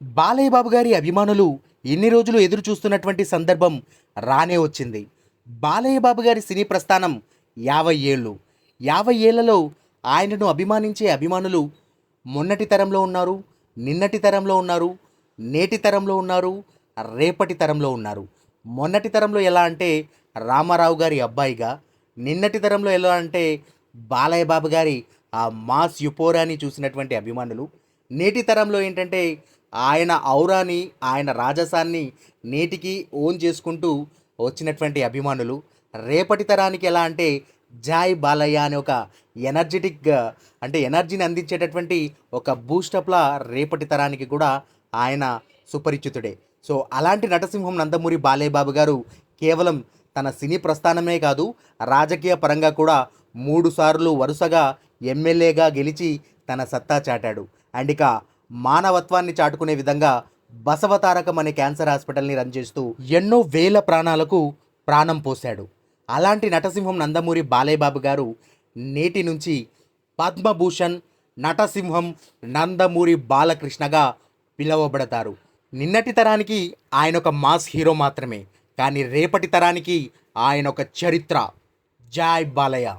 బాలయ్య బాబు గారి అభిమానులు ఎన్ని రోజులు ఎదురు చూస్తున్నటువంటి సందర్భం రానే వచ్చింది. బాలయ్య బాబు గారి సినీ ప్రస్థానం యాభై ఏళ్ళు. యాభై ఏళ్ళలో ఆయనను అభిమానించే అభిమానులు మొన్నటి తరంలో ఉన్నారు నిన్నటి తరంలో ఉన్నారు నేటి తరంలో ఉన్నారు రేపటి తరంలో ఉన్నారు. మొన్నటి తరంలో ఎలా అంటే రామారావు గారి అబ్బాయిగా నిన్నటి తరంలో ఎలా అంటే బాలయ్య బాబు గారి ఆ మాస్ యుపోరాని చూసినటువంటి అభిమానులు నేటి తరంలో ఏంటంటే ఆయన ఔరాని ఆయన రాజసాన్ని నేటికి ఓన్ చేసుకుంటూ వచ్చినటువంటి అభిమానులు. రేపటి తరానికి ఎలా అంటే జాయ్ బాలయ్య అనే ఒక ఎనర్జెటిక్ అంటే ఎనర్జీని అందించేటటువంటి ఒక బూస్టప్లా రేపటి తరానికి కూడా ఆయన సుపరిచితుడే. సో అలాంటి నటసింహం నందమూరి బాలయ్య బాబు గారు కేవలం తన సినీ ప్రస్థానమే కాదు రాజకీయ పరంగా కూడా మూడు సార్లు వరుసగా ఎమ్మెల్యేగా గెలిచి తన సత్తా చాటాడు. అండ్ ఇక మానవత్వాన్ని చాటుకునే విధంగా బసవతారకం అనే క్యాన్సర్ హాస్పిటల్ని రన్ చేస్తూ ఎన్నో వేల ప్రాణాలకు ప్రాణం పోశాడు. అలాంటి నటసింహం నందమూరి బాలయ్యబాబు గారు నేటి నుంచి పద్మభూషణ్ నటసింహం నందమూరి బాలకృష్ణగా పిలువబడతారు. నిన్నటి తరానికి ఆయన ఒక మాస్ హీరో మాత్రమే కానీ రేపటి తరానికి ఆయన ఒక చరిత్ర. జాయ్ బాలయ్య.